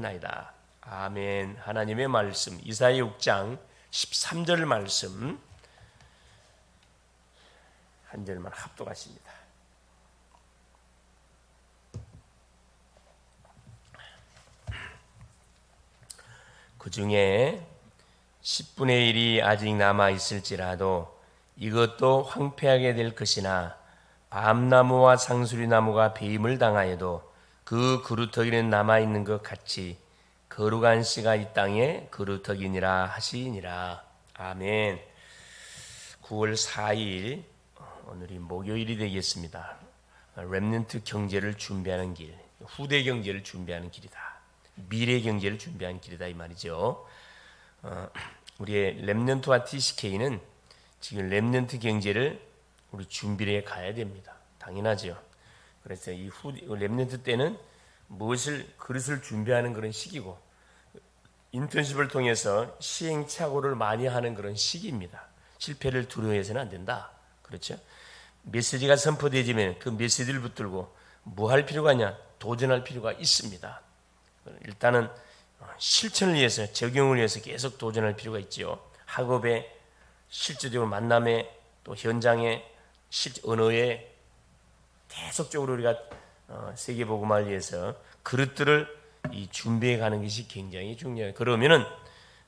나이다. 아멘. 하나님의 말씀 이사야 6장 13절 말씀 한 절만 합독하십니다. 그 중에 10분의 1이 아직 남아 있을지라도 이것도 황폐하게 될 것이나 밤나무와 상수리나무가 배임을 당하여도 그 그루터기는 남아 있는 것 같이 거룩한 씨가 이 땅에 그루터기니라 하시니라. 아멘. 9월 4일 오늘이 목요일이 되겠습니다. 렘넌트 경제를 준비하는 길, 후대 경제를 준비하는 길이다. 미래 경제를 준비하는 길이다 이 말이죠. 어, 우리의 렘넌트와 TCK는 지금 렘넌트 경제를 우리 준비를 해 가야 됩니다. 당연하죠. 그래서 이 후, 렘넌트 때는 무엇을 그릇을 준비하는 그런 시기고 인턴십을 통해서 시행착오를 많이 하는 그런 시기입니다. 실패를 두려워해서는 안 된다. 그렇죠? 메시지가 선포되지면 그 메시지를 붙들고 뭐 할 필요가 있냐? 도전할 필요가 있습니다. 일단은 실천을 위해서 적용을 위해서 계속 도전할 필요가 있지요. 학업에 실제적으로 만남에 또 현장에 실 언어에 계속적으로 우리가 어, 세계 복음을 위해서 그릇들을 이 준비해 가는 것이 굉장히 중요해요. 그러면은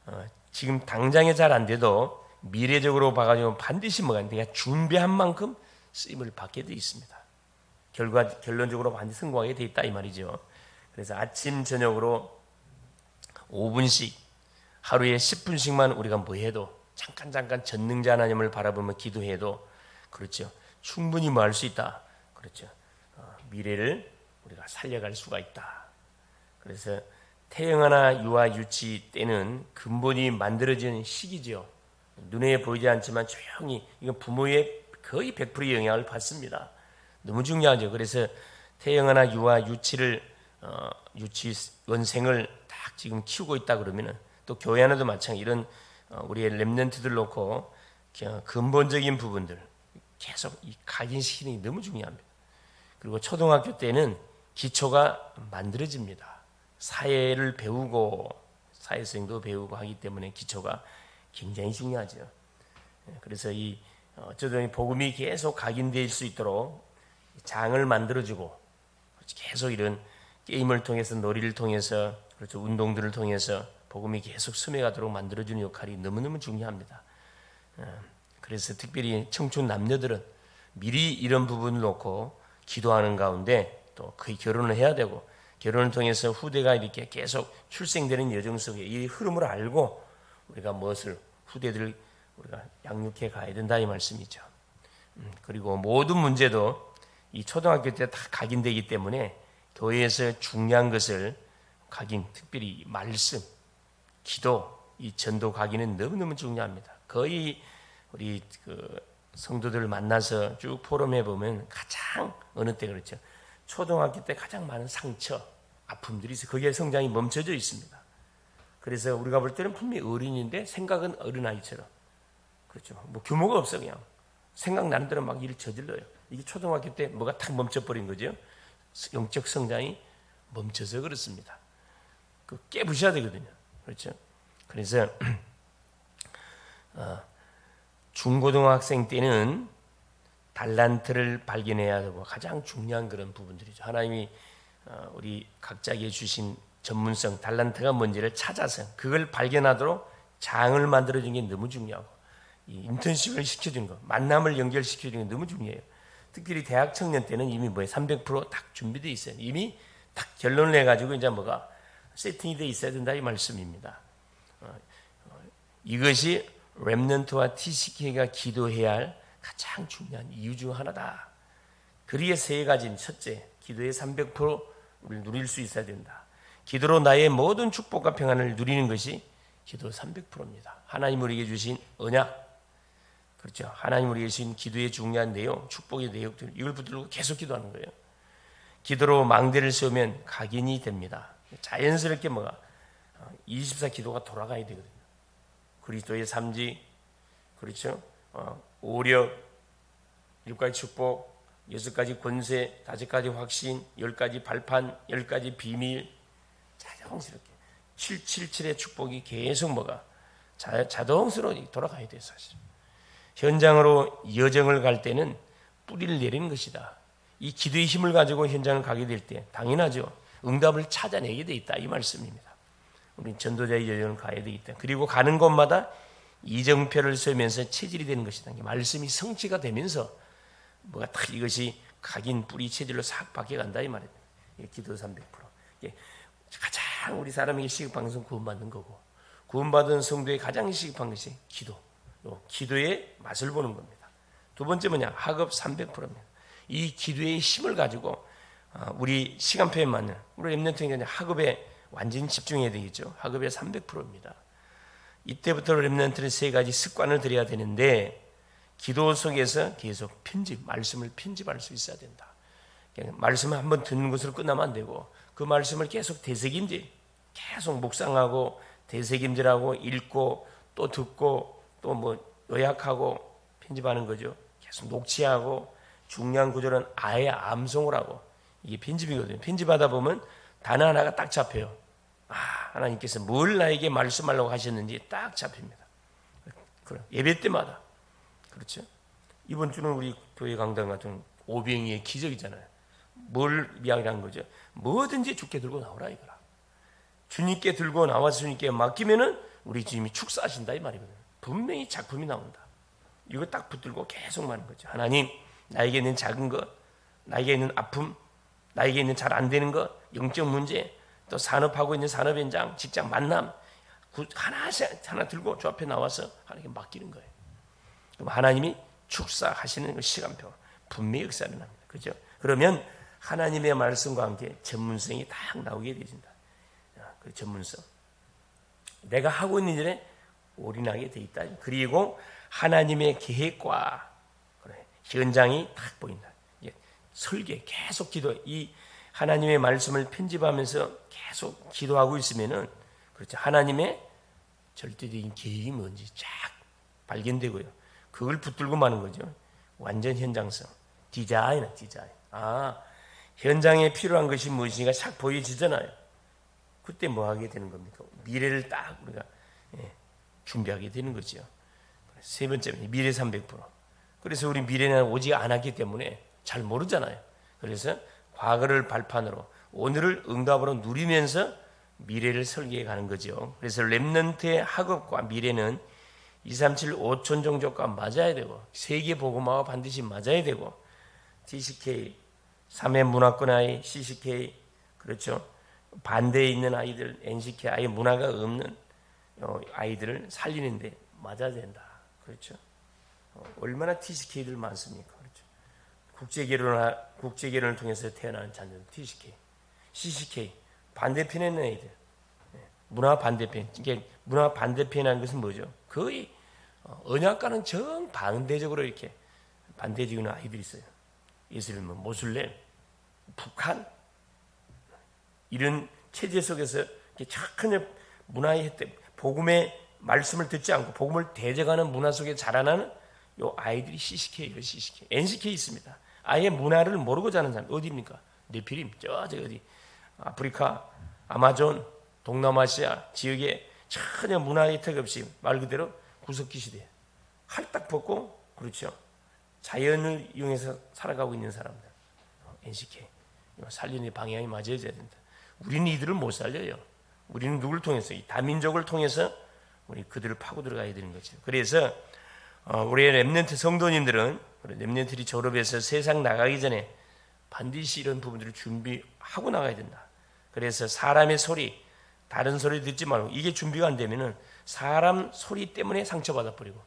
어, 지금 당장에 잘 안 돼도 미래적으로 봐가지고 반드시 뭐가 내가 준비한 만큼 쓰임을 받게 돼 있습니다. 결과 결론적으로 반드시 성공하게 돼 있다 이 말이죠. 그래서 아침 저녁으로 5분씩 하루에 10분씩만 우리가 뭐 해도 잠깐 잠깐 전능자 하나님을 바라보며 기도해도 그렇죠. 충분히 뭐 할 수 있다. 그렇죠. 어, 미래를 우리가 살려갈 수가 있다. 그래서 태영하나 유아 유치 때는 근본이 만들어지는 시기죠. 눈에 보이지 않지만 조용히 이건 부모의 거의 100%의 영향을 받습니다. 너무 중요하죠. 그래서 태영하나 유아 유치를 어, 유치원생을 딱 지금 키우고 있다 그러면은 또 교회 안에도 마찬가지 이런 어, 우리의 렘넌트들 놓고 근본적인 부분들 계속 이 각인시키는 게 너무 중요합니다. 그리고 초등학교 때는 기초가 만들어집니다. 사회를 배우고 사회성도 배우고 하기 때문에 기초가 굉장히 중요하죠. 예, 그래서 이 어쩌든 복음이 계속 각인될 수 있도록 장을 만들어주고 계속 이런 게임을 통해서 놀이를 통해서 그렇죠 운동들을 통해서 복음이 계속 스며가도록 만들어주는 역할이 너무너무 중요합니다. 예, 그래서 특별히 청춘 남녀들은 미리 이런 부분을 놓고 기도하는 가운데 또 거의 결혼을 해야 되고 결혼을 통해서 후대가 이렇게 계속 출생되는 여정 속에 이 흐름을 알고 우리가 무엇을 후대들 우리가 양육해 가야 된다 이 말씀이죠. 음, 그리고 모든 문제도 이 초등학교 때 다 각인되기 때문에 교회에서 중요한 것을 각인, 특별히 말씀, 기도, 이 전도 각인은 너무너무 중요합니다. 거의 우리 그 성도들 만나서 쭉 포럼해 보면 가장 어느 때 그렇죠. 초등학교 때 가장 많은 상처, 아픔들이 있어요. 거기에 성장이 멈춰져 있습니다. 그래서 우리가 볼 때는 분명히 어린인데 생각은 어린아이처럼. 그렇죠. 뭐 규모가 없어 그냥. 생각나는 대로 막 일을 저질러요. 이게 초등학교 때 뭐가 탁 멈춰버린 거죠. 영적 성장이 멈춰서 그렇습니다. 그 깨부셔야 되거든요. 그렇죠. 그래서 어, 중고등학생 때는 달란트를 발견해야 되고 가장 중요한 그런 부분들이죠. 하나님이 어, 우리 각자에게 주신 전문성 달란트가 뭔지를 찾아서 그걸 발견하도록 장을 만들어 준게 너무 중요하고 이 인턴십을 시켜준 거, 만남을 연결시켜 준게 너무 중요해요. 특별히 대학 청년 때는 이미 뭐에 300%딱 준비돼 있어요. 이미 딱 결론을 해가지고 이제 뭐가 세팅이 돼 있어야 된다 이 말씀입니다. 어, 어, 이것이 렘넌트와 TCK가 기도해야 할 가장 중요한 이유 중 하나다. 그리에 세 가지 첫째, 기도의 300%를 누릴 수 있어야 된다. 기도로 나의 모든 축복과 평안을 누리는 것이 기도 300%입니다. 하나님 우리에게 주신 언약, 그렇죠. 하나님 우리에게 주신 기도의 중요한 내용, 축복의 내용들 이걸 붙들고 계속 기도하는 거예요. 기도로 망대를 세우면 각인이 됩니다. 자연스럽게 뭐가 24 기도가 돌아가야 되거든요. 그리스도의 삼지, 그렇죠. 어, 오력, 일곱 가지 축복, 여섯 가지 권세, 다섯 가지 확신, 열 가지 발판, 열 가지 비밀, 자연스럽게 777의 축복이 계속 뭐가 자, 자동스러워 돌아가야 돼 사실. 현장으로 여정을 갈 때는 뿌리를 내리는 것이다. 이 기도의 힘을 가지고 현장을 가게 될 때 당연하죠. 응답을 찾아내게 돼 있다 이 말씀입니다. 우리 전도자의 여정을 가야 되기 때문에 그리고 가는 곳마다 이정표를 세우면서 체질이 되는 것이다. 말씀이 성취가 되면서 뭐가 딱 이것이 각인 뿌리 체질로 싹 바뀌어간다 이 말이에요. 기도 300%. 이게 가장 우리 사람에게 시급한 것은 구원받는 거고 구원받은 성도의 가장 시급한 것이 기도. 요 기도의 맛을 보는 겁니다. 두 번째 뭐냐? 학업 300%입니다. 이 기도의 힘을 가지고 아, 우리 시간표에 맞는 우리 렘넌트는 학업에 완전히 집중해야 되겠죠. 학업의 300%입니다. 이때부터 렘넌트는 세 가지 습관을 들여야 되는데 기도 속에서 계속 편집, 말씀을 편집할 수 있어야 된다. 말씀을 한번 듣는 것으로 끝나면 안 되고 그 말씀을 계속 되새김질, 계속 묵상하고 되새김질하고 읽고 또 듣고 또 뭐 요약하고 편집하는 거죠. 계속 녹취하고 중요한 구절은 아예 암송을 하고 이게 편집이거든요. 편집하다 보면 단어 하나가 딱 잡혀요. 아, 하나님께서 뭘 나에게 말씀하려고 하셨는지 딱 잡힙니다. 그래. 예배 때마다. 그렇죠? 이번 주는 우리 교회 강단 같은 오병이의 기적이잖아요. 뭘 이야기한 거죠? 뭐든지 죽게 들고 나오라 이거라. 주님께 들고 나와서 주님께 맡기면은 우리 주님이 축사하신다 이 말이거든요. 분명히 작품이 나온다. 이거 딱 붙들고 계속 말하는 거죠. 하나님, 나에게 있는 작은 것, 나에게 있는 아픔, 나에게 있는 잘 안 되는 것, 영적 문제, 또 산업하고 있는 산업 현장, 직장 만남, 하나씩 하나 들고 저 앞에 나와서 하나님께 맡기는 거예요. 그럼 하나님이 축사하시는 그 시간표 분명히 역사를 납니다. 그죠? 그러면 하나님의 말씀과 함께 전문성이 딱 나오게 되진다. 그 전문성. 내가 하고 있는 일에 올인하게 돼 있다. 그리고 하나님의 계획과 현장이 딱 보인다. 설계 계속 기도 이 하나님의 말씀을 편집하면서 계속 기도하고 있으면은 그렇죠. 하나님의 절대적인 계획이 뭔지 쫙 발견되고요. 그걸 붙들고 마는 거죠. 완전 현장성. 디자인, 디자인. 아, 현장에 필요한 것이 무엇인가 싹 보여지잖아요. 그때 뭐 하게 되는 겁니까? 미래를 딱 우리가 예, 준비하게 되는 거죠. 세 번째는 미래 300%. 그래서 우리 미래는 오지 않았기 때문에 잘 모르잖아요. 그래서 과거를 발판으로 오늘을 응답으로 누리면서 미래를 설계해 가는 거죠. 그래서 렘넌트의 학업과 미래는 237 5천 종족과 맞아야 되고 세계 복음화와 반드시 맞아야 되고 TCK 3회 문화권 아이 CCK 그렇죠. 반대에 있는 아이들 NCK 아예 문화가 없는 어, 아이들을 살리는데 맞아야 된다. 그렇죠. 어, 얼마나 TCK들 많습니까? 그렇죠. 국제 결혼 국제 결혼을 통해서 태어나는 자녀들 TCK, CCK 반대편에 있는 아이들 예, 문화 반대편 이게 문화 반대편이라는 것은 뭐죠? 거의 어, 언약과는 정 반대적으로 이렇게 반대적인 아이들이 있어요. 예를 뭐 모슬렘, 북한 이런 체제 속에서 착한 문화의 혜택, 복음의 말씀을 듣지 않고 복음을 대적하는 문화 속에 자라나는 요 아이들이 CCK예요, CCK. NCK 있습니다. 아예 문화를 모르고 자는 사람 어디입니까? 네피림, 저, 저 어디 아프리카, 아마존, 동남아시아 지역에 전혀 문화 혜택 없이 말 그대로 구석기 시대 할딱 벗고 그렇죠. 자연을 이용해서 살아가고 있는 사람들 NCK 살리는 방향이 맞아야 된다. 우리는 이들을 못 살려요. 우리는 누구를 통해서 이 다민족을 통해서 우리 그들을 파고 들어가야 되는 거죠. 그래서 어, 우리 렘넌트 성도님들은 렘넌트들이 졸업해서 세상 나가기 전에 반드시 이런 부분들을 준비하고 나가야 된다. 그래서 사람의 소리, 다른 소리 듣지 말고 이게 준비가 안 되면은 사람 소리 때문에 상처받아 버리고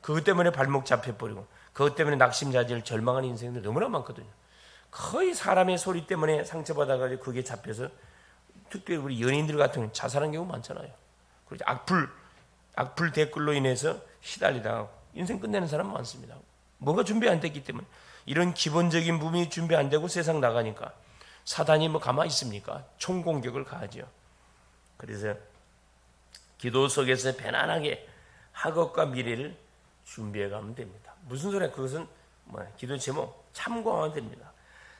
그것 때문에 발목 잡혀 버리고 그것 때문에 낙심자질 절망하는 인생들 너무나 많거든요. 거의 사람의 소리 때문에 상처받아 가지고 그게 잡혀서 특별히 우리 연예인들 같은 경우 자살한 경우 많잖아요. 그렇죠. 악플 악플 댓글로 인해서 시달리다 인생 끝내는 사람 많습니다. 뭐가 준비 안 됐기 때문에 이런 기본적인 부분이 준비 안 되고 세상 나가니까 사단이 뭐 가만히 있습니까? 총 공격을 가하죠. 그래서 기도 속에서 편안하게 학업과 미래를 준비해 가면 됩니다. 무슨 소리야? 그것은 뭐 기도 제목 참고하면 됩니다.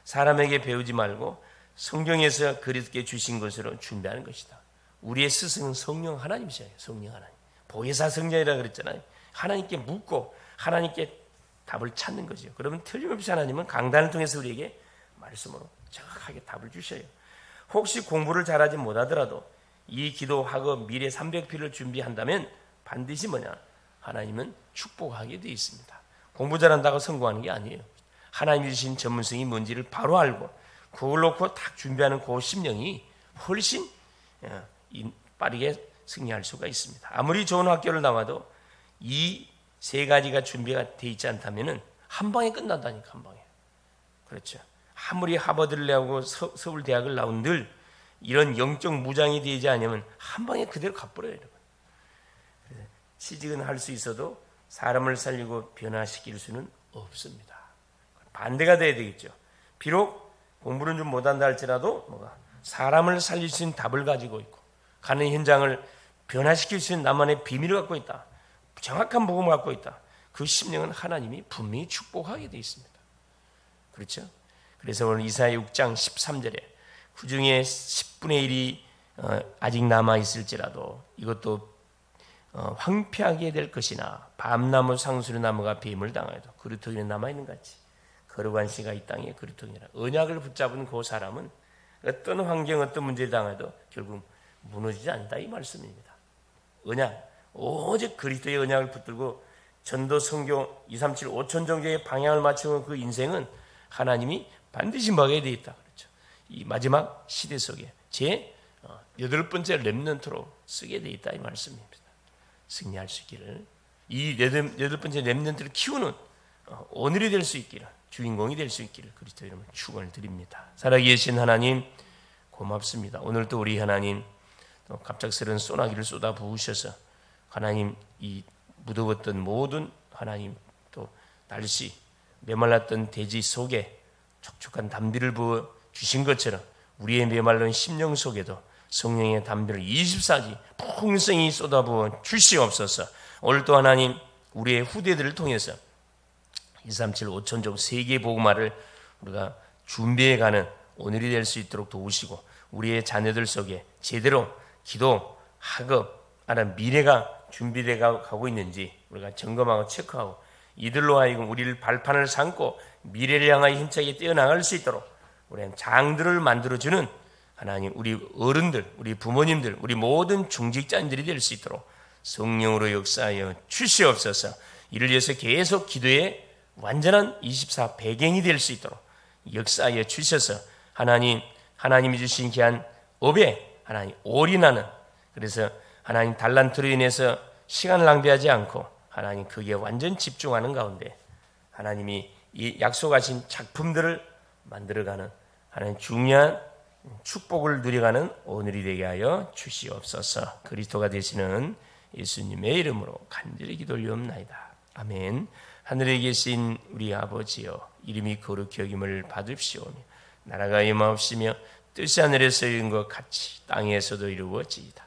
사람에게 배우지 말고 성경에서 그리스도께 주신 것으로 준비하는 것이다. 우리의 스승은 성령 하나님이셔요. 성령 하나님. 보혜사 성령이라 그랬잖아요. 하나님께 묻고 하나님께 답을 찾는 거죠. 그러면 틀림없이 하나님은 강단을 통해서 우리에게 말씀으로 정확하게 답을 주셔요. 혹시 공부를 잘하지 못하더라도 이 기도 학업 미래 300필을 준비한다면 반드시 뭐냐? 하나님은 축복하게 되어 있습니다. 공부 잘한다고 성공하는 게 아니에요. 하나님이 주신 전문성이 뭔지를 바로 알고 그걸 놓고 딱 준비하는 그 심령이 훨씬 어, 빠르게 승리할 수가 있습니다. 아무리 좋은 학교를 나와도 이 세 가지가 준비가 돼 있지 않다면은 한 방에 끝난다니까 한 방에. 그렇죠. 아무리 하버드를 나오고 서, 울 대학을 나온들 이런 영적 무장이 되지 않으면 한 방에 그대로 가버려요. 여러분. 취직은 할 수 있어도 사람을 살리고 변화시킬 수는 없습니다. 반대가 돼야 되겠죠. 비록 공부는 좀 못한다 할지라도 뭐가 사람을 살릴 수 있는 답을 가지고 있고 가는 현장을 변화시킬 수 있는 나만의 비밀을 갖고 있다. 정확한 복음을 갖고 있다. 그 심령은 하나님이 분명히 축복하게 되어 있습니다. 그렇죠? 그래서 오늘 이사야 6장 13절에 그 중에 10분의 1이 어, 아직 남아 있을지라도 이것도 어, 황폐하게 될 것이나 밤나무 상수리 나무가 뱀을 당하여도 그루터기는 남아 있는 같이 거룩한 씨가 이 땅에 그루터기라 언약을 붙잡은 그 사람은 어떤 환경 어떤 문제를 당해도 결국 무너지지 않는다 이 말씀입니다. 언약 오직 그리스도의 언약을 붙들고 전도 성경 237 5천 종교의 방향을 맞추는 그 인생은 하나님이 반드시 먹어야 되 있다 그렇죠. 이 마지막 시대 속에 제 어, 여덟 번째 렘넌트로 쓰게 돼 있다 이 말씀입니다. 승리할 수 있기를 이 여덟, 번째 렘넌트를 키우는 어, 오늘이 될 수 있기를 주인공이 될 수 있기를 그리스도 이름으로 축원을 드립니다. 살아계신 하나님 고맙습니다. 오늘도 우리 하나님 또 갑작스런 소나기를 쏟아 부으셔서 하나님 이 무더웠던 모든 하나님 또 날씨 메말랐던 대지 속에 촉촉한 담비를 부어 주신 것처럼 우리의 메말른 심령 속에도 성령의 담비를 24지 풍성히 쏟아부어 주시옵소서. 오늘도 하나님 우리의 후대들을 통해서 237 5천종 세계 복음화를 우리가 준비해가는 오늘이 될 수 있도록 도우시고 우리의 자녀들 속에 제대로 기도, 학업, 하는 미래가 준비되어 가고 있는지 우리가 점검하고 체크하고 이들로 하여금 우리를 발판을 삼고 미래를 향하여 힘차게 뛰어나갈 수 있도록 우리는 장들을 만들어주는 하나님 우리 어른들, 우리 부모님들, 우리 모든 중직자들이 될 수 있도록 성령으로 역사하여 주시옵소서. 이를 위해서 계속 기도의 완전한 24 배경이 될 수 있도록 역사하여 주셔서 하나님 하나님이 주신 귀한 업에 하나님 올인하는 그래서 하나님 달란트로 인해서 시간을 낭비하지 않고 하나님 그게 완전 집중하는 가운데 하나님이 이 약속하신 작품들을 만들어가는 하나님 중요한 축복을 누려가는 오늘이 되게 하여 주시옵소서. 그리스도가 되시는 예수님의 이름으로 간절히 기도 올리옵나이다. 아멘. 하늘에 계신 우리 아버지여 이름이 거룩히 여김을 받으시오며 나라가 임하옵시며 뜻이 하늘에서 이룬 것 같이 땅에서도 이루어지이다.